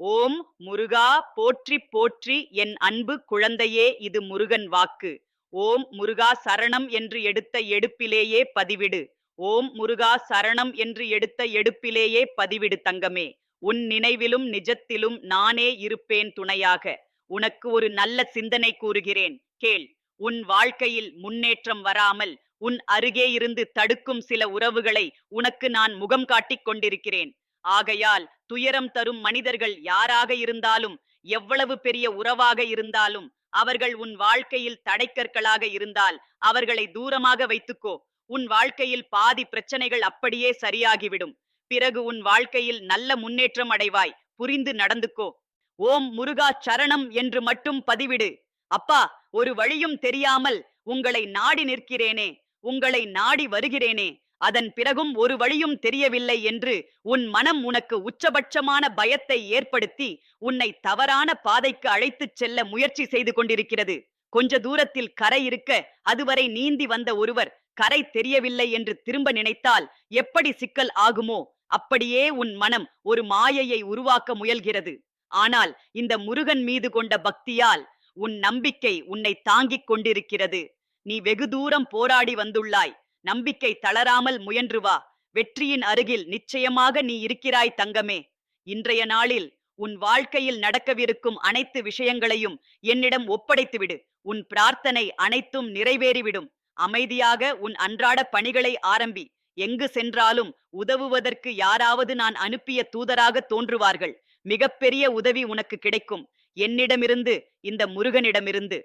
ஓம் முருகா போற்றி போற்றி என் அன்பு குழந்தையே இது முருகன் வாக்கு. ஓம் முருகா சரணம் என்று எடுத்த எடுப்பிலேயே பதிவிடு. ஓம் முருகா சரணம் என்று எடுத்த எடுப்பிலேயே பதிவிடு தங்கமே. உன் நினைவிலும் நிஜத்திலும் நானே இருப்பேன் துணையாக. உனக்கு ஒரு நல்ல சிந்தனை கூறுகிறேன். கேள் உன் வாழ்க்கையில் முன்னேற்றம் வராமல் உன் அருகே இருந்து தடுக்கும் சில உறவுகளை உனக்கு நான் முகம் காட்டிக் கொண்டிருக்கிறேன். ஆகையால் துயரம் தரும் மனிதர்கள் யாராக இருந்தாலும் எவ்வளவு பெரிய உறவாக இருந்தாலும் அவர்கள் உன் வாழ்க்கையில் தடைக்கற்களாக இருந்தால் அவர்களை தூரமாக வைத்துக்கோ. உன் வாழ்க்கையில் பாதி பிரச்சனைகள் அப்படியே சரியாகிவிடும். பிறகு உன் வாழ்க்கையில் நல்ல முன்னேற்றம் அடைவாய். புரிந்து நடந்துக்கோ. ஓம் முருகா சரணம் என்று மட்டும் பதிவிடு. அப்பா ஒரு வழியும் தெரியாமல் உங்களை நாடி நிற்கிறேனே. உங்களை நாடி வருகிறேனே. அதன் பிறகும் ஒரு வழியும் தெரியவில்லை என்று உன் மனம் உனக்கு உச்சபட்சமான பயத்தை ஏற்படுத்தி உன்னை தவறான பாதைக்கு அழைத்துச் செல்ல முயற்சி செய்து கொண்டிருக்கிறது. கொஞ்ச தூரத்தில் கரை இருக்க அதுவரை நீந்தி வந்த ஒருவர் கரை தெரியவில்லை என்று திரும்ப நினைத்தால் எப்படி சிக்கல் ஆகுமோ அப்படியே உன் மனம் ஒரு மாயையை உருவாக்க முயல்கிறது. ஆனால் இந்த முருகன் மீது கொண்ட பக்தியால் உன் நம்பிக்கை உன்னை தாங்கிக் கொண்டிருக்கிறது. நீ வெகு தூரம் போராடி வந்துள்ளாய். நம்பிக்கை தளராமல் முயன்று வா. வெற்றியின் அருகில் நிச்சயமாக நீ இருக்கிறாய் தங்கமே. இன்றைய நாளில் உன் வாழ்க்கையில் நடக்கவிருக்கும் அனைத்து விஷயங்களையும் என்னிடம் ஒப்படைத்துவிடு. உன் பிரார்த்தனை அனைத்தும் நிறைவேறிவிடும். அமைதியாக உன் அன்றாட பணிகளை ஆரம்பி. எங்கு சென்றாலும் உதவுவதற்கு யாராவது நான் அனுப்பிய தூதராக தோன்றுவார்கள். மிகப்பெரிய உதவி உனக்கு கிடைக்கும். என்னிடமிருந்து இந்த முருகனிடமிருந்து.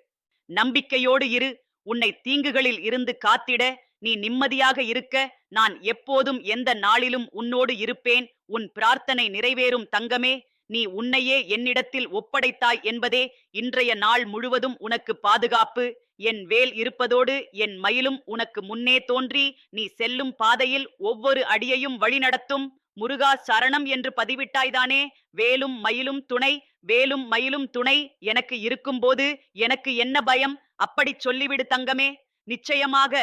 நம்பிக்கையோடு இரு. உன்னை தீங்குகளில் இருந்து காத்திட நீ நிம்மதியாக இருக்க. நான் எப்போதும் எந்த நாளிலும் உன்னோடு இருப்பேன். உன் பிரார்த்தனை நிறைவேறும் தங்கமே. நீ உன்னையே என்னிடத்தில் ஒப்படைத்தாய் என்பதே இன்றைய நாள் முழுவதும் உனக்கு பாதுகாப்பு. என் வேல் இருப்பதோடு என் மயிலும் உனக்கு முன்னே தோன்றி நீ செல்லும் பாதையில் ஒவ்வொரு அடியையும் வழிநடத்தும் முருகா சரணம் என்று பதிவிட்டாய்தானே. வேலும் மயிலும் துணை வேலும் மயிலும் துணை. எனக்கு இருக்கும்போது எனக்கு என்ன பயம்? அப்படி சொல்லிவிடு தங்கமே. நிச்சயமாக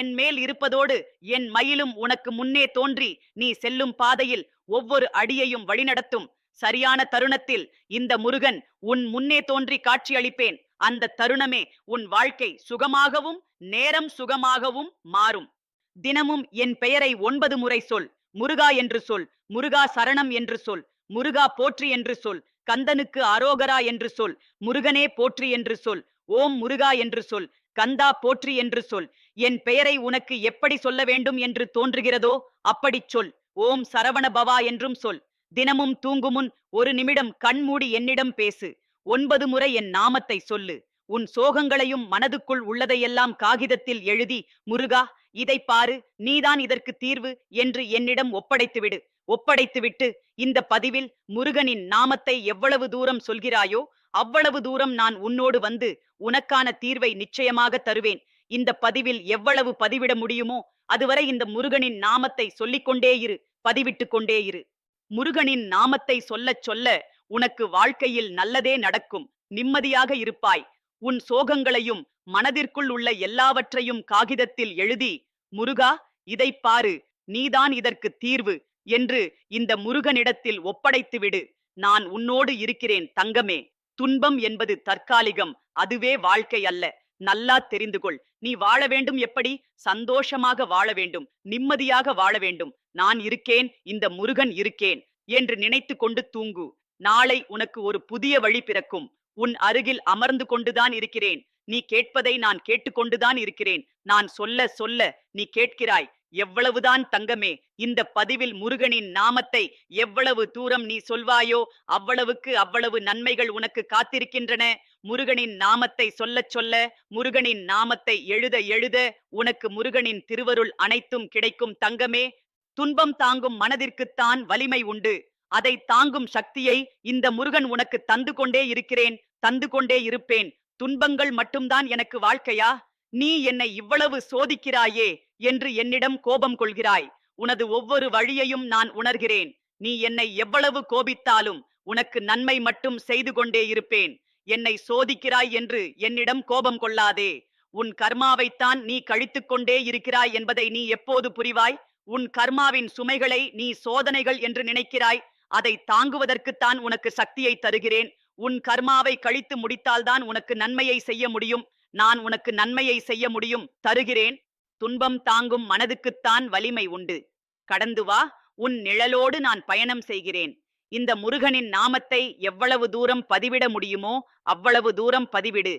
என் மேல் இருப்பதோடு என் மயிலும் உனக்கு முன்னே தோன்றி நீ செல்லும் பாதையில் ஒவ்வொரு அடியையும் வழிநடத்தும். சரியான தருணத்தில் இந்த முருகன் உன் முன்னே தோன்றி காட்சியளிப்பேன். அந்த தருணமே உன் வாழ்க்கை சுகமாகவும் நேரம் சுகமாகவும் மாறும். தினமும் என் பெயரை ஒன்பது முறை சொல். முருகா என்று சொல். முருகா சரணம் என்று சொல். முருகா போற்றி என்று சொல். கந்தனுக்கு அரோகரா என்று சொல். முருகனே போற்றி என்று சொல். ஓம் முருகா என்று சொல். கந்தா போற்றி என்று சொல். என் பெயரை உனக்கு எப்படி சொல்ல வேண்டும் என்று தோன்றுகிறதோ அப்படிச் சொல். ஓம் சரவண பவா என்றும் சொல். தினமும் தூங்குமுன் ஒரு நிமிடம் கண்மூடி என்னிடம் பேசு. ஒன்பது முறை என் நாமத்தை சொல்லு. உன் சோகங்களையும் மனதுக்குள் உள்ளதையெல்லாம் காகிதத்தில் எழுதி முருகா இதை பாரு நீதான் இதற்கு தீர்வு என்று என்னிடம் ஒப்படைத்துவிடு. ஒப்படைத்துவிட்டு இந்த பதிவில் முருகனின் நாமத்தை எவ்வளவு தூரம் சொல்கிறாயோ அவ்வளவு தூரம் நான் உன்னோடு வந்து உனக்கான தீர்வை நிச்சயமாக தருவேன். இந்த பதிவில் எவ்வளவு பதிவிட முடியுமோ அதுவரை இந்த முருகனின் நாமத்தை சொல்லிக்கொண்டே இரு பதிவிட்டு கொண்டே இரு. முருகனின் நாமத்தை சொல்லச் சொல்ல உனக்கு வாழ்க்கையில் நல்லதே நடக்கும். நிம்மதியாக இருப்பாய். உன் சோகங்களையும் மனதிற்குள் உள்ள எல்லாவற்றையும் காகிதத்தில் எழுதி முருகா இதை பாரு. நீதான் இதற்கு தீர்வு என்று இந்த முருகனிடத்தில் ஒப்படைத்துவிடு. நான் உன்னோடு இருக்கிறேன் தங்கமே. துன்பம் என்பது தற்காலிகம் அதுவே வாழ்க்கை அல்ல. நல்லா தெரிந்து கொள். நீ வாழ வேண்டும் எப்படி? சந்தோஷமாக வாழ வேண்டும். நிம்மதியாக வாழ வேண்டும். நான் இருக்கேன் இந்த முருகன் இருக்கேன் என்று நினைத்து கொண்டு தூங்கு. நாளை உனக்கு ஒரு புதிய வழி பிறக்கும். உன் அருகில் அமர்ந்து கொண்டுதான் இருக்கிறேன். நீ கேட்பதை நான் கேட்டுக்கொண்டுதான் இருக்கிறேன். நான் சொல்ல சொல்ல நீ கேட்கிறாய். எவ்வளவுதான் தங்கமே இந்த பதிவில் முருகனின் நாமத்தை எவ்வளவு தூரம் நீ சொல்வாயோ அவ்வளவுக்கு அவ்வளவு நன்மைகள் உனக்கு காத்திருக்கின்றன. முருகனின் நாமத்தை சொல்லச் சொல்ல முருகனின் நாமத்தை எழுத எழுத உனக்கு முருகனின் திருவருள் அனைத்தும் கிடைக்கும் தங்கமே. துன்பம் தாங்கும் மனதிற்குத்தான் வலிமை உண்டு. அதை தாங்கும் சக்தியை இந்த முருகன் உனக்கு தந்து கொண்டே இருக்கிறேன் தந்து கொண்டே இருப்பேன். துன்பங்கள் மட்டும்தான் எனக்கு வாழ்க்கையா? நீ என்னை இவ்வளவு சோதிக்கிறாயே என்று என்னிடம் கோபம் கொள்கிறாய். உனது ஒவ்வொரு வழியையும் நான் உணர்கிறேன். நீ என்னை எவ்வளவு கோபித்தாலும் உனக்கு நன்மை மட்டும் செய்து கொண்டே இருப்பேன். என்னை சோதிக்கிறாய் என்று என்னிடம் கோபம் கொள்ளாதே. உன் கர்மாவைத்தான் நீ கழித்துக் கொண்டே இருக்கிறாய் என்பதை நீ எப்போது புரிவாய்? உன் கர்மாவின் சுமைகளை நீ சோதனைகள் என்று நினைக்கிறாய். அதை தாங்குவதற்குத்தான் உனக்கு சக்தியை தருகிறேன். உன் கர்மாவை கழித்து முடித்தால்தான் உனக்கு நன்மையை செய்ய முடியும். நான் உனக்கு நன்மையை செய்ய முடியும். தருகிறேன். துன்பம் தாங்கும் மனதுக்குத்தான் வலிமை உண்டு. கடந்து வா உன் நிழலோடு நான் பயணம் செய்கிறேன். இந்த முருகனின் நாமத்தை எவ்வளவு தூரம் பதிவிட முடியுமோ அவ்வளவு தூரம் பதிவிடு.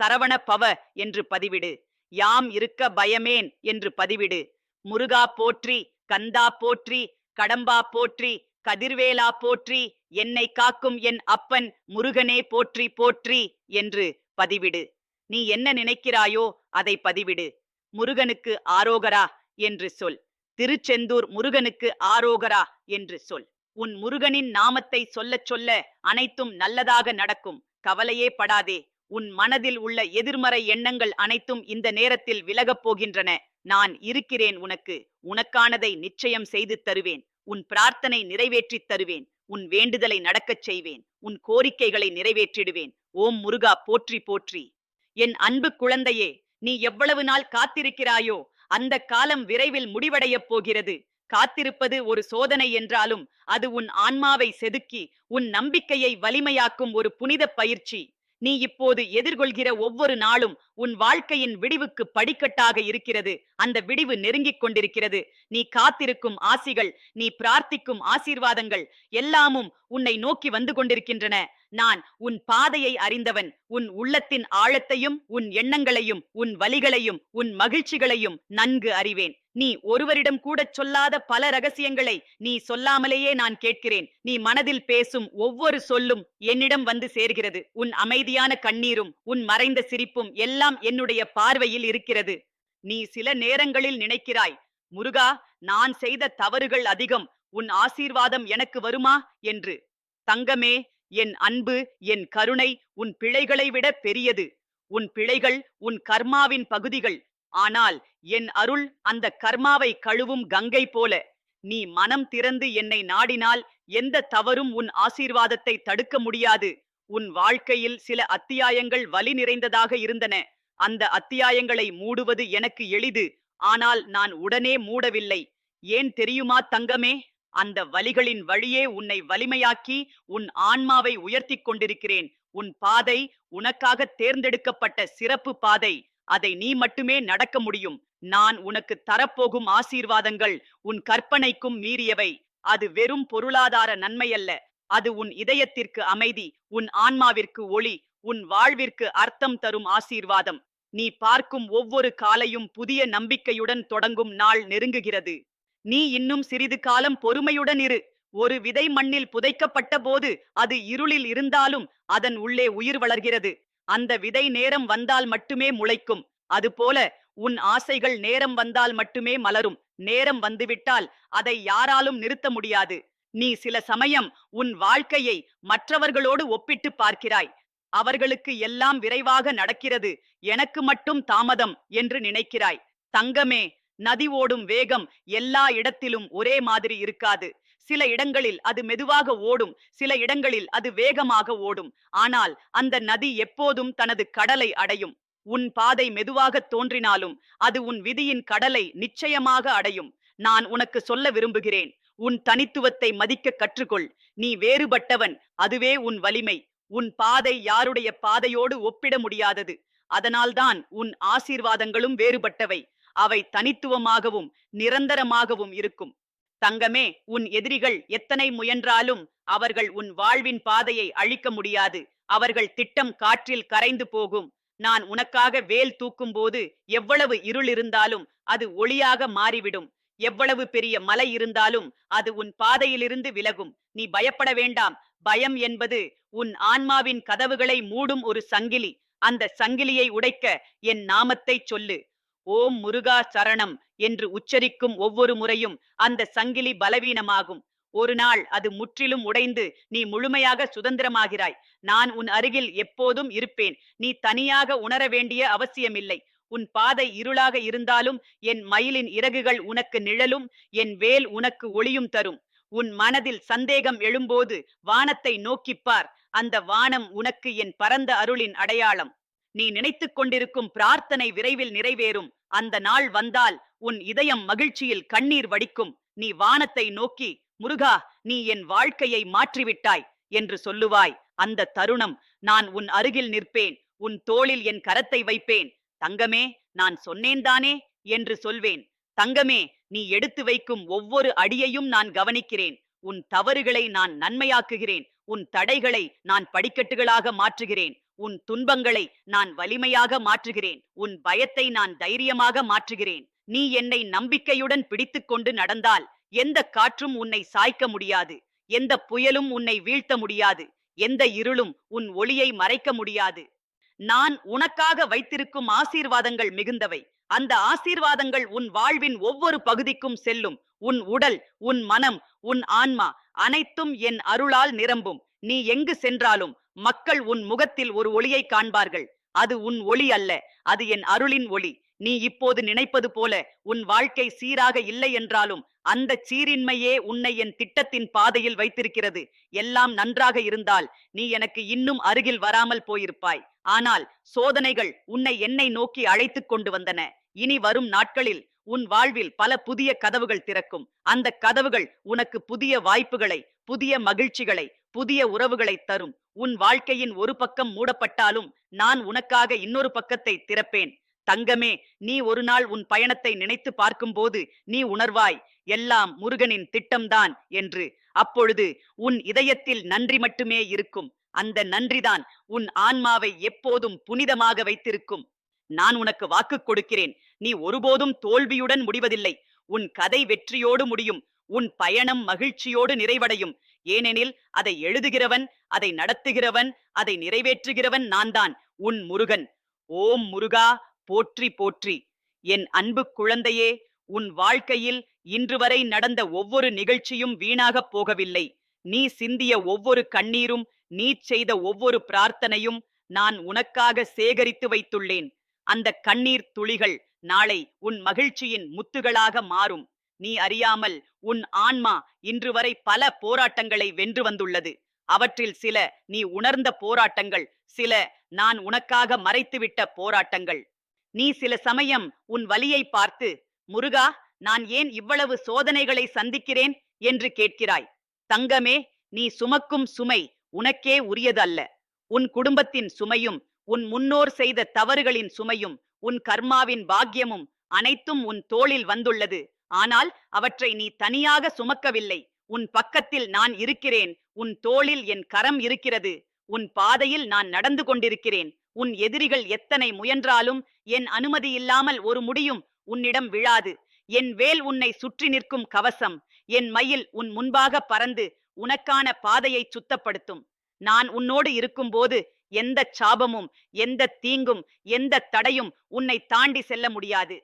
சரவண பவ என்று பதிவிடு. யாம் இருக்க பயமேன் என்று பதிவிடு. முருகா போற்றி கந்தா போற்றி கடம்பா போற்றி கதிர்வேலா போற்றி என்னை காக்கும் என் அப்பன் முருகனே போற்றி போற்றி என்று பதிவிடு. நீ என்ன நினைக்கிறாயோ அதை பதிவிடு. முருகனுக்கு ஆரோகரா என்று சொல். திருச்செந்தூர் முருகனுக்கு ஆரோகரா என்று சொல். உன் முருகனின் நாமத்தை சொல்லச் சொல்ல அனைத்தும் நல்லதாக நடக்கும். கவலையே படாதே. உன் மனதில் உள்ள எதிர்மறை எண்ணங்கள் அனைத்தும் இந்த நேரத்தில் விலகப் போகின்றன. நான் இருக்கிறேன் உனக்கு. உனக்கானதை நிச்சயம் செய்து தருவேன். உன் பிரார்த்தனை நிறைவேற்றித் தருவேன். உன் வேண்டுதலை நடக்கச் செய்வேன். உன் கோரிக்கைகளை நிறைவேற்றிடுவேன். ஓம் முருகா போற்றி போற்றி. என் அன்பு குழந்தையே நீ எவ்வளவு நாள் காத்திருக்கிறாயோ அந்த காலம் விரைவில் முடிவடையப் போகிறது. காத்திருப்பது ஒரு சோதனை என்றாலும் அது உன் ஆன்மாவை செதுக்கி உன் நம்பிக்கையை வலிமையாக்கும் ஒரு புனித பயிற்சி. நீ இப்போது எதிர்கொள்கிற ஒவ்வொரு நாளும் உன் வாழ்க்கையின் விடிவுக்கு படிக்கட்டாக இருக்கிறது. அந்த விடிவு நெருங்கிக் கொண்டிருக்கிறது. நீ காத்திருக்கும் ஆசிகள் நீ பிரார்த்திக்கும் ஆசீர்வாதங்கள் எல்லாமும் உன்னை நோக்கி வந்து கொண்டிருக்கின்றன. நான் உன் பாதையை அறிந்தவன் உன் உள்ளத்தின் ஆழத்தையும் உன் எண்ணங்களையும் உன் வலிகளையும் உன் மகிழ்ச்சிகளையும் நன்கு அறிவேன். நீ ஒருவரிடம் கூட சொல்லாத பல ரகசியங்களை நீ சொல்லாமலேயே நான் கேட்கிறேன். நீ மனதில் பேசும் ஒவ்வொரு சொல்லும் என்னிடம் வந்து சேர்கிறது. உன் அமைதியான கண்ணீரும் உன் மறைந்த சிரிப்பும் எல்லாம் என்னுடைய பார்வையில் இருக்கிறது. நீ சில நேரங்களில் நினைக்கிறாய் முருகா நான் செய்த தவறுகள் அதிகம். உன் ஆசீர்வாதம் எனக்கு வருமா? என்று. தங்கமே என் அன்பு என் கருணை உன் பிழைகளை விட பெரியது. உன் பிழைகள் உன் கர்மாவின் பகுதிகள். ஆனால் என் அருள் அந்த கர்மாவை கழுவும் கங்கை போல. நீ மனம் திறந்து என்னை நாடினால் எந்த தவறும் உன் ஆசீர்வாதத்தை தடுக்க முடியாது. உன் வாழ்க்கையில் சில அத்தியாயங்கள் வலி நிறைந்ததாக இருந்தன. அந்த அத்தியாயங்களை மூடுவது எனக்கு எளிது. ஆனால் நான் உடனே மூடவில்லை. ஏன் தெரியுமா தங்கமே? அந்த வலிகளின் வழியே உன்னை வலிமையாக்கி உன் ஆன்மாவை உயர்த்திக் கொண்டிருக்கிறேன். உன் பாதை உனக்காக தேர்ந்தெடுக்கப்பட்ட சிறப்பு பாதை. அதை நீ மட்டுமே நடக்க முடியும். நான் உனக்கு தரப்போகும் ஆசீர்வாதங்கள் உன் கற்பனைக்கும் மீறியவை. அது வெறும் பொருளாதார நன்மையல்ல. அது உன் இதயத்திற்கு அமைதி உன் ஆன்மாவிற்கு ஒளி உன் வாழ்விற்கு அர்த்தம் தரும் ஆசீர்வாதம். நீ பார்க்கும் ஒவ்வொரு காலையும் புதிய நம்பிக்கையுடன் தொடங்கும் நாள் நெருங்குகிறது. நீ இன்னும் சிறிது காலம் பொறுமையுடன் இரு. ஒரு விதை மண்ணில் புதைக்கப்பட்ட போது அது இருளில் இருந்தாலும் அதன் உள்ளே உயிர் வளர்கிறது. அந்த விதை நேரம் வந்தால் மட்டுமே முளைக்கும். அதுபோல உன் ஆசைகள் நேரம் வந்தால் மட்டுமே மலரும். நேரம் வந்துவிட்டால் அதை யாராலும் நிறுத்த முடியாது. நீ சில சமயம் உன் வாழ்க்கையை மற்றவர்களோடு ஒப்பிட்டு பார்க்கிறாய். அவர்களுக்கு எல்லாம் விரைவாக நடக்கிறது. எனக்கு மட்டும் தாமதம் என்று நினைக்கிறாய். தங்கமே நதி ஓடும் வேகம் எல்லா இடத்திலும் ஒரே மாதிரி இருக்காது. சில இடங்களில் அது மெதுவாக ஓடும் சில இடங்களில் அது வேகமாக ஓடும். ஆனால் அந்த நதி எப்போதும் தனது கடலை அடையும். உன் பாதை மெதுவாக தோன்றினாலும் அது உன் விதியின் கடலை நிச்சயமாக அடையும். நான் உனக்கு சொல்ல விரும்புகிறேன் உன் தனித்துவத்தை மதிக்க கற்றுக்கொள். நீ வேறுபட்டவன் அதுவே உன் வலிமை. உன் பாதை யாருடைய பாதையோடு ஒப்பிட முடியாதது. அதனால்தான் உன் ஆசீர்வாதங்களும் வேறுபட்டவை. அவை தனித்துவமாகவும் நிரந்தரமாகவும் இருக்கும். தங்கமே உன் எதிரிகள் எத்தனை முயன்றாலும் அவர்கள் உன் வாழ்வின் பாதையை அழிக்க முடியாது. அவர்கள் திட்டம் காற்றில் கரைந்து போகும். நான் உனக்காக வேல் தூக்கும் போது எவ்வளவு இருள் இருந்தாலும் அது ஒளியாக மாறிவிடும். எவ்வளவு பெரிய மலை இருந்தாலும் அது உன் பாதையிலிருந்து விலகும். நீ பயப்பட வேண்டாம். பயம் என்பது உன் ஆன்மாவின் கதவுகளை மூடும் ஒரு சங்கிலி. அந்த சங்கிலியை உடைக்க என் நாமத்தை சொல்லு. ஓம் முருகா சரணம் என்று உச்சரிக்கும் ஒவ்வொரு முறையும் அந்த சங்கிலி பலவீனமாகும். ஒரு நாள் அது முற்றிலும் உடைந்து நீ முழுமையாக சுதந்திரமாகிறாய். நான் உன் அருகில் எப்போதும் இருப்பேன். நீ தனியாக உணர வேண்டிய அவசியமில்லை. உன் பாதை இருளாக இருந்தாலும் என் மயிலின் இறகுகள் உனக்கு நிழலும் என் வேல் உனக்கு ஒளியும் தரும். உன் மனதில் சந்தேகம் எழும்போது வானத்தை நோக்கிப்பார் அந்த வானம் உனக்கு என் பரந்த அருளின் அடையாளம். நீ நினைத்துக் கொண்டிருக்கும் பிரார்த்தனை விரைவில் நிறைவேறும். அந்த நாள் வந்தால் உன் இதயம் மகிழ்ச்சியில் கண்ணீர் வடிக்கும். நீ வானத்தை நோக்கி முருகா நீ என் வாழ்க்கையை மாற்றிவிட்டாய் என்று சொல்லுவாய். அந்த தருணம் நான் உன் அருகில் நிற்பேன் உன் தோளில் என் கரத்தை வைப்பேன். தங்கமே நான் சொன்னேன்தானே என்று சொல்வேன். தங்கமே நீ எடுத்து வைக்கும் ஒவ்வொரு அடியையும் நான் கவனிக்கிறேன். உன் தவறுகளை நான் நன்மையாக்குகிறேன். உன் தடைகளை நான் படிக்கட்டுகளாக மாற்றுகிறேன். உன் துன்பங்களை நான் வலிமையாக மாற்றுகிறேன். உன் பயத்தை நான் தைரியமாக மாற்றுகிறேன். நீ என்னை நம்பிக்கையுடன் பிடித்துக்கொண்டு நடந்தால் எந்த காற்றும் உன்னை சாய்க்க முடியாது. எந்த புயலும் உன்னை வீழ்த்த முடியாது. எந்த இருளும் உன் ஒளியை மறைக்க முடியாது. நான் உனக்காக வைத்திருக்கும் ஆசீர்வாதங்கள் மிகுந்தவை. அந்த ஆசீர்வாதங்கள் உன் வாழ்வின் ஒவ்வொரு பகுதிக்கும் செல்லும். உன் உடல் உன் மனம் உன் ஆன்மா அனைத்தும் என் அருளால் நிரம்பும். நீ எங்கு சென்றாலும் மக்கள் உன் முகத்தில் ஒரு ஒளியை காண்பார்கள். அது உன் ஒளி அல்ல அது என் அருளின் ஒளி. நீ இப்போது நினைப்பது போல உன் வாழ்க்கை சீராக இல்லை என்றாலும் அந்த சீரின்மையே உன்னை என் திட்டத்தின் பாதையில் வைத்திருக்கிறது. எல்லாம் நன்றாக இருந்தால் நீ எனக்கு இன்னும் அருகில் வராமல் போயிருப்பாய். ஆனால் சோதனைகள் உன்னை என்னை நோக்கி அழைத்துக் கொண்டு வந்தன. இனி வரும் நாட்களில் உன் வாழ்வில் பல புதிய கதவுகள் திறக்கும். அந்த கதவுகள் உனக்கு புதிய வாய்ப்புகளை புதிய மகிழ்ச்சிகளை புதிய உறவுகளை தரும். உன் வாழ்க்கையின் ஒரு பக்கம் மூடப்பட்டாலும் நான் உனக்காக இன்னொரு பக்கத்தை திறப்பேன். தங்கமே நீ ஒரு நாள் உன் பயணத்தை நினைத்து பார்க்கும்போது நீ உணர்வாய் எல்லாம் முருகனின் திட்டம்தான் என்று. அப்பொழுது உன் இதயத்தில் நன்றி மட்டுமே இருக்கும். அந்த நன்றிதான் உன் ஆன்மாவை எப்போதும் புனிதமாக வைத்திருக்கும். நான் உனக்கு வாக்கு கொடுக்கிறேன். நீ ஒருபோதும் தோல்வியுடன் முடிவதில்லை. உன் கதை வெற்றியோடு முடியும். உன் பயணம் மகிழ்ச்சியோடு நிறைவடையும். ஏனெனில் அதை எழுதுகிறவன் அதை நடத்துகிறவன் அதை நிறைவேற்றுகிறவன் நான்தான் உன் முருகன். ஓம் முருகா போற்றி போற்றி. என் அன்பு குழந்தையே உன் வாழ்க்கையில் இன்று வரை நடந்த ஒவ்வொரு நிகழ்ச்சியும் வீணாகப் போகவில்லை. நீ சிந்திய ஒவ்வொரு கண்ணீரும் நீ செய்த ஒவ்வொரு பிரார்த்தனையும் நான் உனக்காக சேகரித்து வைத்துள்ளேன். அந்த கண்ணீர் துளிகள் நாளை உன் மகிழ்ச்சியின் முத்துகளாக மாறும். நீ அறியாமல் உன் ஆன்மா இன்று வரை பல போராட்டங்களை வென்று வந்துள்ளது. அவற்றில் சில நீ உணர்ந்த போராட்டங்கள் சில நான் உனக்காக மறைத்துவிட்ட போராட்டங்கள். நீ சில சமயம் உன் வலியை பார்த்து முருகா நான் ஏன் இவ்வளவு சோதனைகளை சந்திக்கிறேன்? என்று கேட்கிறாய். தங்கமே நீ சுமக்கும் சுமை உனக்கே உரியதல்ல. உன் குடும்பத்தின் சுமையும் உன் முன்னோர் செய்த தவறுகளின் சுமையும் உன் கர்மாவின் பாக்கியமும் அனைத்தும் உன் தோளில் வந்துள்ளது. ஆனால் அவற்றை நீ தனியாக சுமக்கவில்லை. உன் பக்கத்தில் நான் இருக்கிறேன். உன் தோளில் என் கரம் இருக்கிறது. உன் பாதையில் நான் நடந்து கொண்டிருக்கிறேன். உன் எதிரிகள் எத்தனை முயன்றாலும் என் அனுமதி இல்லாமல் ஒரு முடியும் உன்னிடம் விழாது. என் வேல் உன்னை சுற்றி நிற்கும் கவசம். என் மயில் உன் முன்பாக பறந்து உனக்கான பாதையை சுத்தப்படுத்தும். நான் உன்னோடு இருக்கும்போது எந்த சாபமும் எந்த தீங்கும் எந்த தடையும் உன்னை தாண்டி செல்ல முடியாது.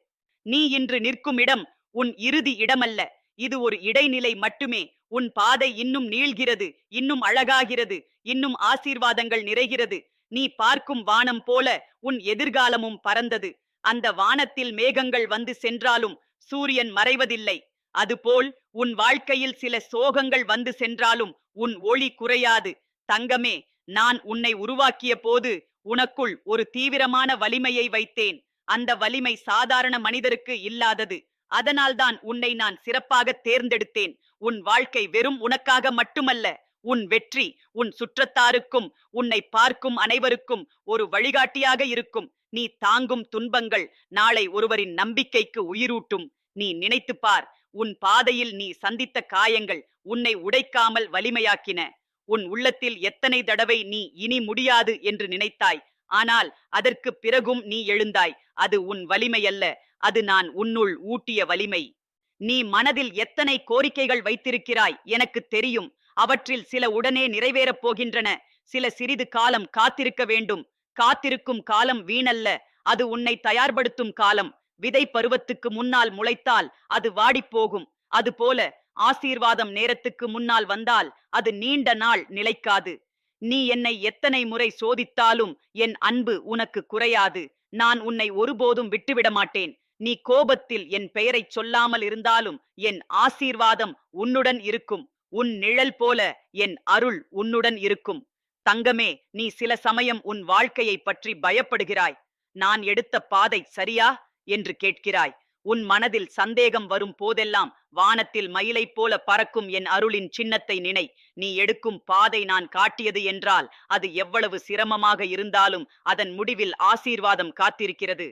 நீ இன்று நிற்கும் இடம் உன் இறுதி இடமல்ல. இது ஒரு இடைநிலை மட்டுமே. உன் பாதை இன்னும் நீள்கிறது இன்னும் அழகாகிறது இன்னும் ஆசீர்வாதங்கள் நிறைகிறது. நீ பார்க்கும் வானம் போல உன் எதிர்காலமும் பறந்தது. அந்த வானத்தில் மேகங்கள் வந்து சென்றாலும் சூரியன் மறைவதில்லை. அதுபோல் உன் வாழ்க்கையில் சில சோகங்கள் வந்து சென்றாலும் உன் ஒளி குறையாது. தங்கமே நான் உன்னை உருவாக்கிய போது உனக்குள் ஒரு தீவிரமான வலிமையை வைத்தேன். அந்த வலிமை சாதாரண மனிதருக்கு இல்லாதது. அதனால்தான் உன்னை நான் சிறப்பாக தேர்ந்தெடுத்தேன். உன் வாழ்க்கை வெறும் உனக்காக மட்டுமல்ல உன் வெற்றி உன் சுற்றத்தாருக்கும் உன்னை பார்க்கும் அனைவருக்கும் ஒரு வழிகாட்டியாக இருக்கும். நீ தாங்கும் துன்பங்கள் நாளை ஒருவரின் நம்பிக்கைக்கு உயிரூட்டும். நீ நினைத்துப் பார் உன் பாதையில் நீ சந்தித்த காயங்கள் உன்னை உடைக்காமல் வலிமையாக்கின. உன் உள்ளத்தில் எத்தனை தடவை நீ இனி முடியாது என்று நினைத்தாய். ஆனால் அதற்கு பிறகும் நீ எழுந்தாய். அது உன் வலிமையல்ல. அது நான் உன்னுள் ஊட்டிய வலிமை. நீ மனதில் எத்தனை கோரிக்கைகள் வைத்திருக்கிறாய் எனக்கு தெரியும். அவற்றில் சில உடனே நிறைவேறப் போகின்றன. சில சிறிது காலம் காத்திருக்க வேண்டும். காத்திருக்கும் காலம் வீணல்ல. அது உன்னை தயார்படுத்தும் காலம். விதை பருவத்துக்கு முன்னால் முளைத்தால் அது வாடிப்போகும். அதுபோல ஆசீர்வாதம் நேரத்துக்கு முன்னால் வந்தால் அது நீண்ட நாள் நிலைக்காது. நீ என்னை எத்தனை முறை சோதித்தாலும் என் அன்பு உனக்கு குறையாது. நான் உன்னை ஒருபோதும் விட்டுவிட மாட்டேன் நீ கோபத்தில் என் பெயரைச் சொல்லாமல் இருந்தாலும் என் ஆசீர்வாதம் உன்னுடன் இருக்கும். உன் நிழல் போல என் அருள் உன்னுடன் இருக்கும். தங்கமே நீ சில சமயம் உன் வாழ்க்கையை பற்றி பயப்படுகிறாய். நான் எடுத்த பாதை சரியா? என்று கேட்கிறாய். உன் மனதில் சந்தேகம் வரும் போதெல்லாம் வானத்தில் மயிலைப் போல பறக்கும் என் அருளின் சின்னத்தை நினை. நீ எடுக்கும் பாதை நான் காட்டியது என்றால் அது எவ்வளவு சிரமமாக இருந்தாலும் அதன் முடிவில் ஆசீர்வாதம் காத்திருக்கிறது.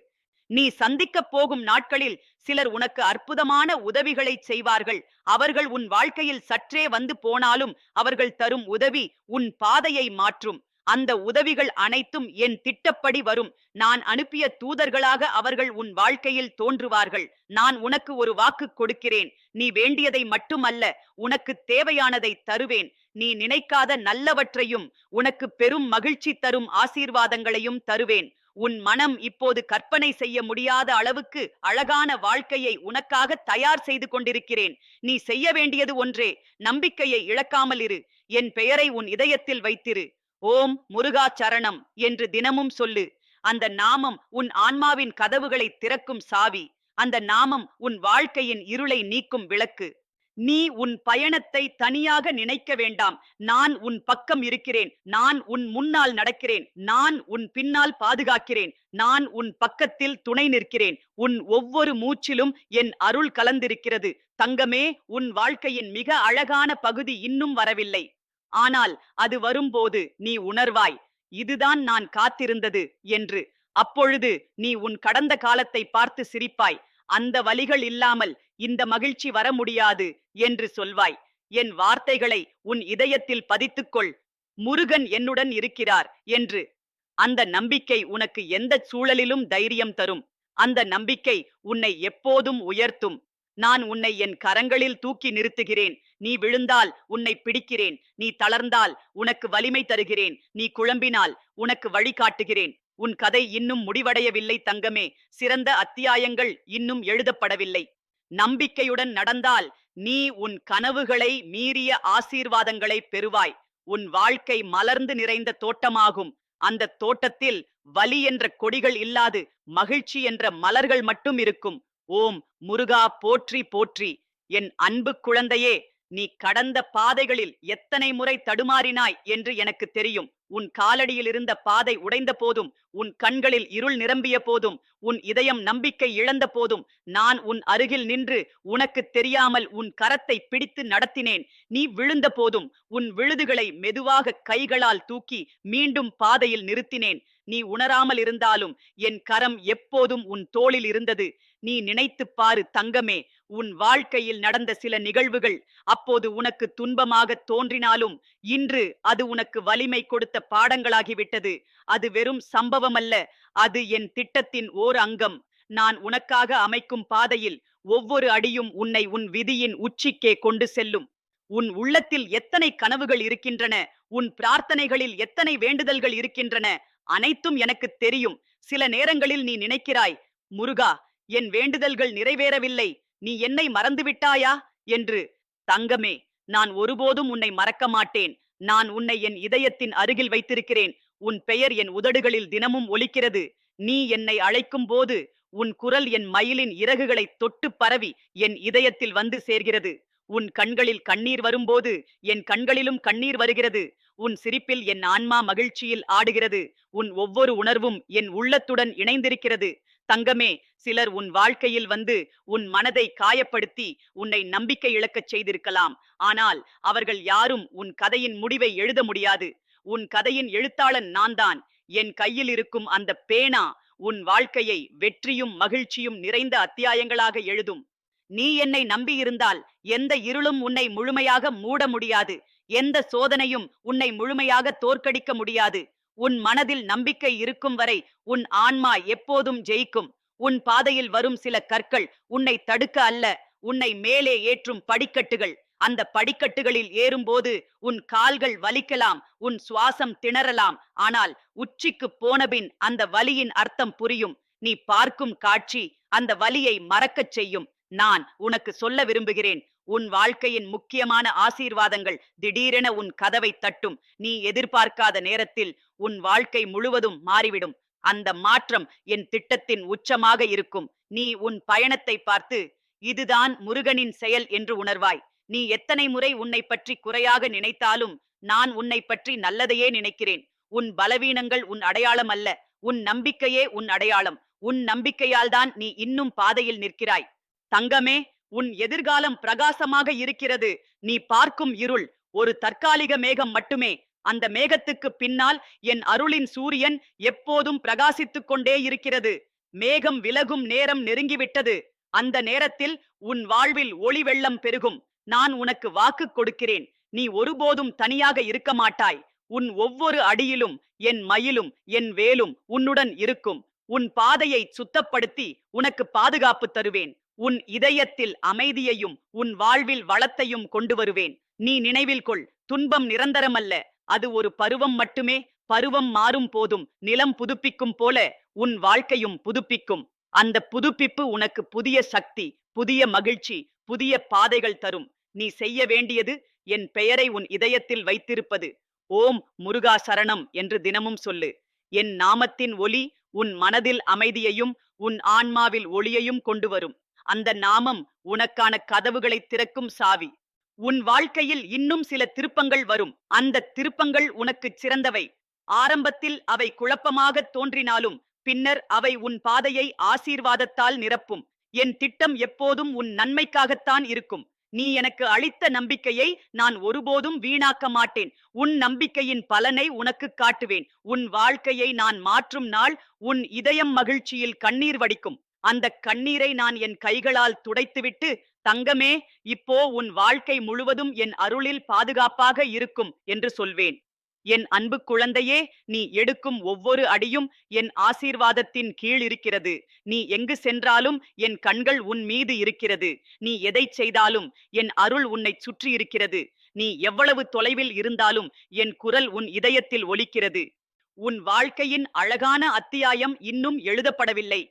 நீ சந்திக்கப் போகும் நாட்களில் சிலர் உனக்கு அற்புதமான உதவிகளை செய்வார்கள். அவர்கள் உன் வாழ்க்கையில் சற்றே வந்து போனாலும் அவர்கள் தரும் உதவி உன் பாதையை மாற்றும். அந்த உதவிகள் அனைத்தும் என் திட்டப்படி வரும். நான் அனுப்பிய தூதர்களாக அவர்கள் உன் வாழ்க்கையில் தோன்றுவார்கள். நான் உனக்கு ஒரு வாக்கு கொடுக்கிறேன். நீ வேண்டியதை மட்டுமல்ல உனக்கு தேவையானதை தருவேன். நீ நினைக்காத நல்லவற்றையும் உனக்கு பெரும் மகிழ்ச்சி தரும் ஆசீர்வாதங்களையும் தருவேன். உன் மனம் இப்போது கற்பனை செய்ய முடியாத அளவுக்கு அழகான வாழ்க்கையை உனக்காக தயார் செய்து கொண்டிருக்கிறேன். நீ செய்ய வேண்டியது ஒன்றே நம்பிக்கையை இழக்காமல் இரு. என் பெயரை உன் இதயத்தில் வைத்திரு. ஓம் முருகா சரணம் என்று தினமும் சொல்லு. அந்த நாமம் உன் ஆன்மாவின் கதவுகளை திறக்கும் சாவி. அந்த நாமம் உன் வாழ்க்கையின் இருளை நீக்கும் விளக்கு. நீ உன் பயணத்தை தனியாக நினைக்க வேண்டாம். நான் உன் பக்கம் இருக்கிறேன். நான் உன் முன்னால் நடக்கிறேன். நான் உன் பின்னால் பாதுகாக்கிறேன். நான் உன் பக்கத்தில் துணை நிற்கிறேன். உன் ஒவ்வொரு மூச்சிலும் என் அருள் கலந்திருக்கிறது. தங்கமே உன் வாழ்க்கையின் மிக அழகான பகுதி இன்னும் வரவில்லை. ஆனால் அது வரும்போது நீ உணர்வாய் இதுதான் நான் காத்திருந்தது என்று. அப்பொழுது நீ உன் கடந்த காலத்தை பார்த்து சிரிப்பாய் அந்த வலிகள் இல்லாமல் இந்த மகிழ்ச்சி வர முடியாது என்று சொல்வாய். என் வார்த்தைகளை உன் இதயத்தில் பதித்துக்கொள். முருகன் என்னுடன் இருக்கிறார் என்று. அந்த நம்பிக்கை உனக்கு எந்த சூழலிலும் தைரியம் தரும். அந்த நம்பிக்கை உன்னை எப்போதும் உயர்த்தும். நான் உன்னை என் கரங்களில் தூக்கி நிறுத்துகிறேன். நீ விழுந்தால் உன்னை பிடிக்கிறேன். நீ தளர்ந்தால் உனக்கு வலிமை தருகிறேன். நீ குழம்பினால் உனக்கு வழிகாட்டுகிறேன் உன் கதை இன்னும் முடிவடையவில்லை தங்கமே. சிறந்த அத்தியாயங்கள் இன்னும் எழுதப்படவில்லை. நம்பிக்கையுடன் நடந்தால் நீ உன் கனவுகளை மீறிய ஆசீர்வாதங்களை பெறுவாய். உன் வாழ்க்கை மலர்ந்து நிறைந்த தோட்டமாகும். அந்த தோட்டத்தில் வலி என்ற கொடிகள் இல்லாது மகிழ்ச்சி என்ற மலர்கள் மட்டும் இருக்கும். ஓம் முருகா போற்றி போற்றி. என் அன்பு குழந்தையே நீ கடந்த பாதைகளில் எத்தனை முறை தடுமாறினாய் என்று எனக்கு தெரியும். உன் காலடியில் இருந்த பாதை உடைந்த போதும் உன் கண்களில் இருள் நிரம்பிய போதும் உன் இதயம் நம்பிக்கை இழந்த போதும் நான் உன் அருகில் நின்று உனக்கு தெரியாமல் உன் கரத்தை பிடித்து நடத்தினேன். நீ விழுந்த போதும் உன் விழுதுகளை மெதுவாக கைகளால் தூக்கி மீண்டும் பாதையில் நிறுத்தினேன். நீ உணராமல் இருந்தாலும் என் கரம் எப்போதும் உன் தோளில் இருந்தது. நீ நினைத்துப் பாரு தங்கமே உன் வாழ்க்கையில் நடந்த சில நிகழ்வுகள் அப்போது உனக்கு துன்பமாக தோன்றினாலும் இன்று அது உனக்கு வலிமை கொடுத்த பாடங்களாகிவிட்டது. அது வெறும் சம்பவம் அல்ல அது என் திட்டத்தின் ஓர் அங்கம். நான் உனக்காக அமைக்கும் பாதையில் ஒவ்வொரு அடியும் உன்னை உன் விதியின் உச்சிக்கே கொண்டு செல்லும். உன் உள்ளத்தில் எத்தனை கனவுகள் இருக்கின்றன உன் பிரார்த்தனைகளில் எத்தனை வேண்டுதல்கள் இருக்கின்றன அனைத்தும் எனக்கு தெரியும். சில நேரங்களில் நீ நினைக்கிறாய் முருகா என் வேண்டுதல்கள் நிறைவேறவில்லை. நீ என்னை மறந்துவிட்டாயா? என்று தங்கமே நான் ஒருபோதும் உன்னை மறக்க மாட்டேன். நான் உன்னை என் இதயத்தின் அருகில் வைத்திருக்கிறேன். உன் பெயர் என் உதடுகளில் தினமும் ஒலிக்கிறது. நீ என்னை அழைக்கும் போது உன் குரல் என் மயிலின் இறகுகளை தொட்டு பரவி என் இதயத்தில் வந்து சேர்கிறது. உன் கண்களில் கண்ணீர் வரும்போது என் கண்களிலும் கண்ணீர் வருகிறது. உன் சிரிப்பில் என் ஆன்மா மகிழ்ச்சியில் ஆடுகிறது. உன் ஒவ்வொரு உணர்வும் என் உள்ளத்துடன் இணைந்திருக்கிறது. தங்கமே சிலர் உன் வாழ்க்கையில் வந்து உன் மனதை காயப்படுத்தி உன்னை நம்பிக்கை இழக்கச் செய்திருக்கலாம். ஆனால் அவர்கள் யாரும் உன் கதையின் முடிவை எழுத முடியாது. உன் கதையின் எழுத்தாளன் நான்தான். என் கையில் இருக்கும் அந்த பேனா உன் வாழ்க்கையை வெற்றியும் மகிழ்ச்சியும் நிறைந்த அத்தியாயங்களாக எழுதும். நீ என்னை நம்பியிருந்தால் எந்த இருளும் உன்னை முழுமையாக மூட முடியாது. எந்த சோதனையும் உன்னை முழுமையாக தோற்கடிக்க முடியாது. உன் மனதில் நம்பிக்கை இருக்கும் வரை உன் ஆன்மா எப்போதும் ஜெயிக்கும். உன் பாதையில் வரும் சில கற்கள் உன்னை தடுக்க அல்ல உன்னை மேலே ஏற்றும் படிக்கட்டுகள். அந்த படிக்கட்டுகளில் ஏறும்போது உன் கால்கள் வலிக்கலாம் உன் சுவாசம் திணறலாம். ஆனால் உச்சிக்கு போனபின் அந்த வலியின் அர்த்தம் புரியும். நீ பார்க்கும் காட்சி அந்த வலியை மறக்கச் செய்யும். நான் உனக்கு சொல்ல விரும்புகிறேன் உன் வாழ்க்கையின் முக்கியமான ஆசீர்வாதங்கள் திடீரென உன் கதவை தட்டும். நீ எதிர்பார்க்காத நேரத்தில் உன் வாழ்க்கை முழுவதும் மாறிவிடும். அந்த மாற்றம் என் திட்டத்தின் உச்சமாக இருக்கும். நீ உன் பயணத்தை பார்த்து இதுதான் முருகனின் செயல் என்று உணர்வாய். நீ எத்தனை முறை உன்னை பற்றி குறையாக நினைத்தாலும் நான் உன்னை பற்றி நல்லதையே நினைக்கிறேன். உன் பலவீனங்கள் உன் அடையாளம் அல்ல. உன் நம்பிக்கையே உன் அடையாளம். உன் நம்பிக்கையால்தான் நீ இன்னும் பாதையில் நிற்கிறாய். தங்கமே உன் எதிர்காலம் பிரகாசமாக இருக்கிறது. நீ பார்க்கும் இருள் ஒரு தற்காலிக மேகம் மட்டுமே. அந்த மேகத்துக்கு பின்னால் என் அருளின் சூரியன் எப்போதும் பிரகாசித்துக் கொண்டே இருக்கிறது. மேகம் விலகும் நேரம் நெருங்கிவிட்டது. அந்த நேரத்தில் உன் வாழ்வில் ஒளி வெள்ளம் பெருகும். நான் உனக்கு வாக்கு கொடுக்கிறேன். நீ ஒருபோதும் தனியாக இருக்க மாட்டாய். உன் ஒவ்வொரு அடியிலும் என் மயிலும் என் வேலும் உன்னுடன் இருக்கும். உன் பாதையை சுத்தப்படுத்தி உனக்கு பாதுகாப்பு தருவேன். உன் இதயத்தில் அமைதியையும் உன் வாழ்வில் வளத்தையும் கொண்டு வருவேன் நீ நினைவில் கொள் துன்பம் நிரந்தரமல்ல. அது ஒரு பருவம் மட்டுமே. பருவம் மாறும் போதும். நிலம் புதுப்பிக்கும் போல உன் வாழ்க்கையும் புதுப்பிக்கும். அந்த புதுப்பிப்பு உனக்கு புதிய சக்தி புதிய மகிழ்ச்சி புதிய பாதைகள் தரும். நீ செய்ய வேண்டியது என் பெயரை உன் இதயத்தில் வைத்திருப்பது. ஓம் முருகா சரணம் என்று தினமும் சொல்லு. என் நாமத்தின் ஒலி உன் மனதில் அமைதியையும் உன் ஆன்மாவில் ஒளியையும் கொண்டு வரும் அந்த நாமம் உனக்கான கதவுகளை திறக்கும் சாவி. உன் வாழ்க்கையில் இன்னும் சில திருப்பங்கள் வரும். அந்த திருப்பங்கள் உனக்கு சிறந்தவை. ஆரம்பத்தில் அவை குழப்பமாக தோன்றினாலும் பின்னர் அவை உன் பாதையை ஆசீர்வாதத்தால் நிரப்பும். என் திட்டம் எப்போதும் உன் நன்மைக்காகத்தான் இருக்கும். நீ எனக்கு அளித்த நம்பிக்கையை நான் ஒருபோதும் வீணாக்க மாட்டேன். உன் நம்பிக்கையின் பலனை உனக்கு காட்டுவேன். உன் வாழ்க்கையை நான் மாற்றும் நாள் உன் இதயம் மகிழ்ச்சியில் கண்ணீர் வடிக்கும். அந்த கண்ணீரை நான் என் கைகளால் துடைத்துவிட்டு தங்கமே இப்போ உன் வாழ்க்கை முழுவதும் என் அருளில் பாதுகாப்பாக இருக்கும் என்று சொல்வேன். என் அன்பு குழந்தையே நீ எடுக்கும் ஒவ்வொரு அடியும் என் ஆசீர்வாதத்தின் கீழ் இருக்கிறது. நீ எங்கு சென்றாலும் என் கண்கள் உன் மீது இருக்கிறது. நீ எதை செய்தாலும் என் அருள் உன்னை சுற்றி இருக்கிறது. நீ எவ்வளவு தொலைவில் இருந்தாலும் என் குரல் உன் இதயத்தில் ஒலிக்கிறது. உன் வாழ்க்கையின் அழகான அத்தியாயம் இன்னும் எழுதப்படவில்லை.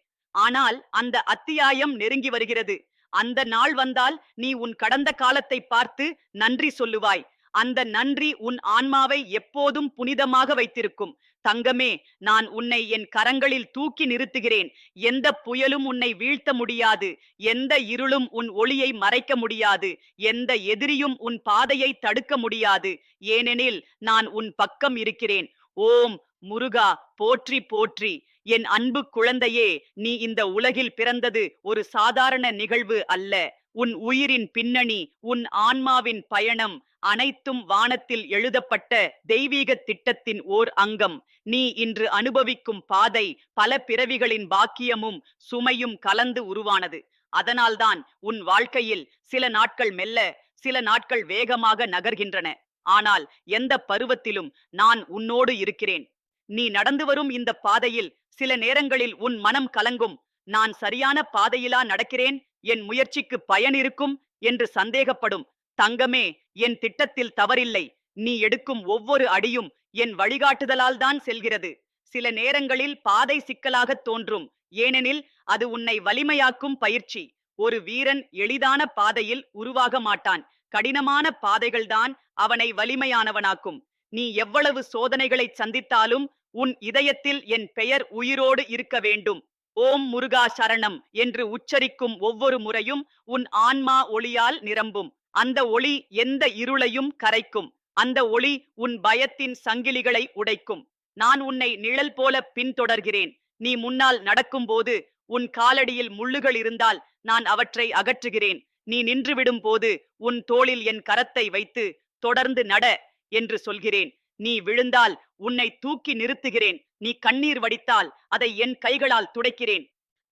ஆனால் அந்த அத்தியாயம் நெருங்கி வருகிறது. அந்த நாள் வந்தால் நீ உன் கடந்த காலத்தை பார்த்து நன்றி சொல்லுவாய். அந்த நன்றி உன் ஆன்மாவை எப்போதும் புனிதமாக வைத்திருக்கும். தங்கமே நான் உன்னை என் கரங்களில் தூக்கி நிறுத்துகிறேன். எந்த புயலும் உன்னை வீழ்த்த முடியாது. எந்த இருளும் உன் ஒளியை மறைக்க முடியாது. எந்த எதிரியும் உன் பாதையை தடுக்க முடியாது. ஏனெனில் நான் உன் பக்கம் இருக்கிறேன். ஓம் முருகா போற்றி போற்றி. என் அன்பு குழந்தையே நீ இந்த உலகில் பிறந்தது ஒரு சாதாரண நிகழ்வு அல்ல. உன் உயிரின் பின்னணி உன் ஆன்மாவின் பயணம் அனைத்தும் வானத்தில் எழுதப்பட்ட தெய்வீக திட்டத்தின் ஓர் அங்கம். நீ இன்று அனுபவிக்கும் பாதை பல பிறவிகளின் பாக்கியமும் சுமையும் கலந்து உருவானது. அதனால்தான் உன் வாழ்க்கையில் சில நாட்கள் மெல்ல சில நாட்கள் வேகமாக நகர்கின்றன. ஆனால் எந்த பருவத்திலும் நான் உன்னோடு இருக்கிறேன். நீ நடந்து வரும் இந்த பாதையில் சில நேரங்களில் உன் மனம் கலங்கும். நான் சரியான பாதையிலா நடக்கிறேன். என் முயற்சிக்கு பயன் இருக்கும் என்று சந்தேகப்படும். தங்கமே என் திட்டத்தில் தவறில்லை. நீ எடுக்கும் ஒவ்வொரு அடியும் என் வழிகாட்டுதலால் தான் செல்கிறது. சில நேரங்களில் பாதை சிக்கலாக தோன்றும். ஏனெனில் அது உன்னை வலிமையாக்கும் பயிற்சி. ஒரு வீரன் எளிதான பாதையில் உருவாக மாட்டான். கடினமான பாதைகள்தான் அவனை வலிமையானவனாக்கும். நீ எவ்வளவு சோதனைகளை சந்தித்தாலும் உன் இதயத்தில் என் பெயர் உயிரோடு இருக்க வேண்டும். ஓம் முருகா சரணம் என்று உச்சரிக்கும் ஒவ்வொரு முறையும் உன் ஆன்மா ஒளியால் நிரம்பும். அந்த ஒளி எந்த இருளையும் கரைக்கும். அந்த ஒளி உன் பயத்தின் சங்கிலிகளை உடைக்கும். நான் உன்னை நிழல் போல பின்தொடர்கிறேன். நீ முன்னால் நடக்கும்போது உன் காலடியில் முள்ளுகள் இருந்தால் நான் அவற்றை அகற்றுகிறேன். நீ நின்றுவிடும் போது உன் தோளில் என் கரத்தை வைத்து தொடர்ந்து நட என்று சொல்கிறேன். நீ விழுந்தால் உன்னை தூக்கி நிறுத்துகிறேன். நீ கண்ணீர் வடித்தால் அதை என் கைகளால் துடைக்கிறேன்.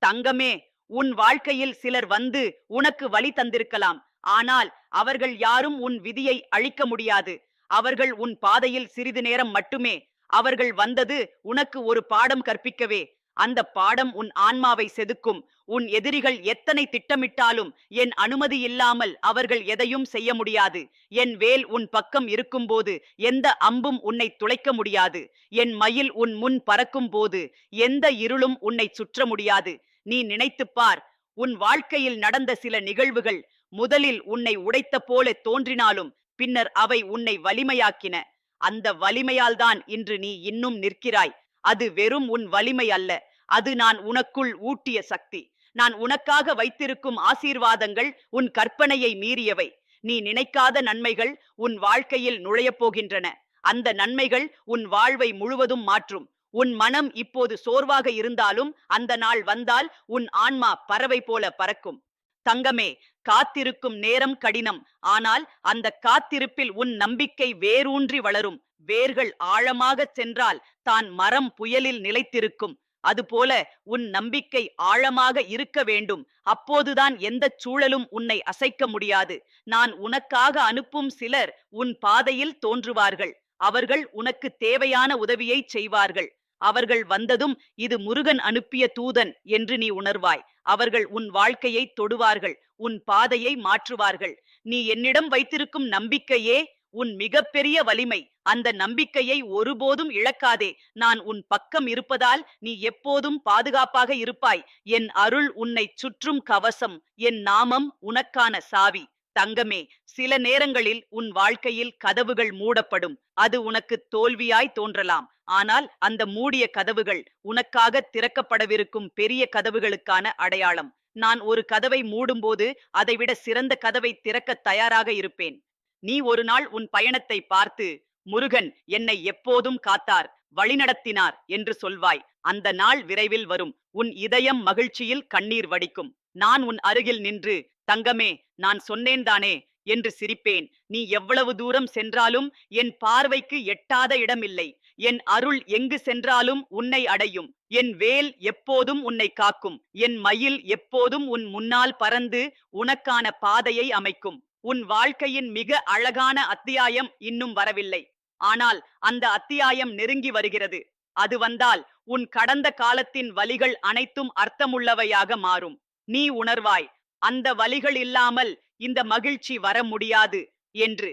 தங்கமே உன் வாழ்க்கையில் சிலர் வந்து உனக்கு வழி தந்திருக்கலாம். ஆனால் அவர்கள் யாரும் உன் விதியை அழிக்க முடியாது. அவர்கள் உன் பாதையில் சிறிது நேரம் மட்டுமே. அவர்கள் வந்தது உனக்கு ஒரு பாடம் கற்பிக்கவே. அந்த பாடம் உன் ஆன்மாவை செதுக்கும். உன் எதிரிகள் எத்தனை திட்டமிட்டாலும் என் அனுமதி இல்லாமல் அவர்கள் எதையும் செய்ய முடியாது. என் வேல் உன் பக்கம் இருக்கும்போது எந்த அம்பும் உன்னை துளைக்க முடியாது. என் மயில் உன் முன் பறக்கும் போது எந்த இருளும் உன்னை சுற்ற முடியாது. நீ நினைத்துப் பார் உன் வாழ்க்கையில் நடந்த சில நிகழ்வுகள் முதலில் உன்னை உடைத்த போல தோன்றினாலும் பின்னர் அவை உன்னை வலிமையாக்கின. அந்த வலிமையால்தான் இன்று நீ இன்னும் நிற்கிறாய். அது வெறும் உன் வலிமை அல்ல. அது நான் உனக்குள் ஊட்டிய சக்தி. நான் உனக்காக வைத்திருக்கும் ஆசீர்வாதங்கள் உன் கற்பனையை மீறியவை. நீ நினைக்காத நன்மைகள் உன் வாழ்க்கையில் நுழையப் போகின்றன. அந்த நன்மைகள் உன் வாழ்வை முழுவதும் மாற்றும். உன் மனம் இப்போது சோர்வாக இருந்தாலும் அந்த நாள் வந்தால் உன் ஆன்மா பறவை போல பறக்கும். தங்கமே காத்திருக்கும் நேரம் கடினம். ஆனால் அந்த காத்திருப்பில் உன் நம்பிக்கை வேரூன்றி வளரும். வேர்கள் ஆழமாகச் சென்றால் தான் மரம் புயலில் நிலைத்திருக்கும். அதுபோல உன் நம்பிக்கை ஆழமாக இருக்க வேண்டும். அப்போதுதான் எந்தச் சூழலும் உன்னை அசைக்க முடியாது. நான் உனக்காக அனுப்பும் சிலர் உன் பாதையில் தோன்றுவார்கள். அவர்கள் உனக்கு தேவையான உதவியை செய்வார்கள். அவர்கள் வந்ததும் இது முருகன் அனுப்பிய தூதன் என்று நீ உணர்வாய். அவர்கள் உன் வாழ்க்கையை தொடுவார்கள். உன் பாதையை மாற்றுவார்கள். நீ என்னிடம் வைத்திருக்கும் நம்பிக்கையே உன் மிகப்பெரிய வலிமை. அந்த நம்பிக்கையை ஒருபோதும் இழக்காதே. நான் உன் பக்கம் இருப்பதால் நீ எப்போதும் பாதுகாப்பாக இருப்பாய். என் அருள் உன்னை சுற்றும் கவசம். என் நாமம் உனக்கான சாவி. தங்கமே சில நேரங்களில் உன் வாழ்க்கையில் கதவுகள் மூடப்படும். அது உனக்கு தோல்வியாய் தோன்றலாம். ஆனால் அந்த மூடிய கதவுகள் உனக்காக திறக்கப்படவிருக்கும் பெரிய கதவுகளுக்கான அடையாளம். நான் ஒரு கதவை மூடும்போது அதைவிட சிறந்த கதவை திறக்க தயாராக இருப்பேன். நீ ஒரு நாள் உன் பயணத்தை பார்த்து முருகன் என்னை எப்போதும் காத்தார் வழிநடத்தினார் என்று சொல்வாய். அந்த நாள் விரைவில் வரும். உன் இதயம் மகிழ்ச்சியில் கண்ணீர் வடிக்கும். நான் உன் அருகில் நின்று தங்கமே நான் சொன்னேன் தானே என்று சிரிப்பேன். நீ எவ்வளவு தூரம் சென்றாலும் என் பார்வைக்கு எட்டாத இடமில்லை. என் அருள் எங்கு சென்றாலும் உன்னை அடையும். என் வேல் எப்போதும் உன்னை காக்கும். என் மயில் எப்போதும் உன் முன்னால் பறந்து உனக்கான பாதையை அமைக்கும். உன் வாழ்க்கையின் மிக அழகான அத்தியாயம் இன்னும் வரவில்லை. ஆனால் அந்த அத்தியாயம் நெருங்கி வருகிறது. அது வந்தால் உன் கடந்த காலத்தின் வலிகள் அனைத்தும் அர்த்தமுள்ளவையாக மாறும். நீ உணர்வாய் அந்த வலிகள் இல்லாமல் இந்த மகிழ்ச்சி வர முடியாது என்று.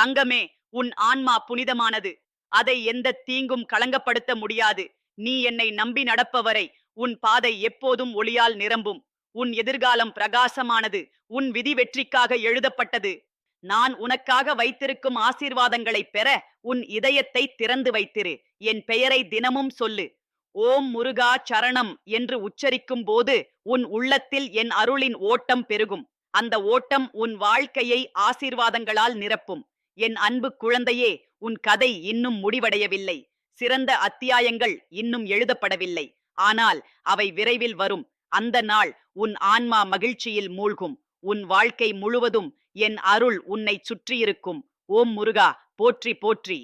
தங்கமே உன் ஆன்மா புனிதமானது. அதை எந்த தீங்கும் களங்கப்படுத்த முடியாது. நீ என்னை நம்பி நடப்பவரை உன் பாதை எப்போதும் ஒளியால் நிரம்பும். உன் எதிர்காலம் பிரகாசமானது. உன் விதி வெற்றிக்காக எழுதப்பட்டது. நான் உனக்காக வைத்திருக்கும் ஆசீர்வாதங்களை பெற உன் இதயத்தை திறந்து வைத்திரு. என் பெயரை தினமும் சொல்லு. ஓம் முருகா சரணம் என்று உச்சரிக்கும் போது உன் உள்ளத்தில் என் அருளின் ஓட்டம் பெருகும். அந்த ஓட்டம் உன் வாழ்க்கையை ஆசீர்வாதங்களால் நிரப்பும். என் அன்பு குழந்தையே உன் கதை இன்னும் முடிவடையவில்லை. சிறந்த அத்தியாயங்கள் இன்னும் எழுதப்படவில்லை. ஆனால் அவை விரைவில் வரும். அந்த நாள் உன் ஆன்மா மகிழ்ச்சியில் மூழ்கும். உன் வாழ்க்கை முழுவதும் என் அருள் உன்னை சுற்றியிருக்கும். ஓம் முருகா போற்றி போற்றி.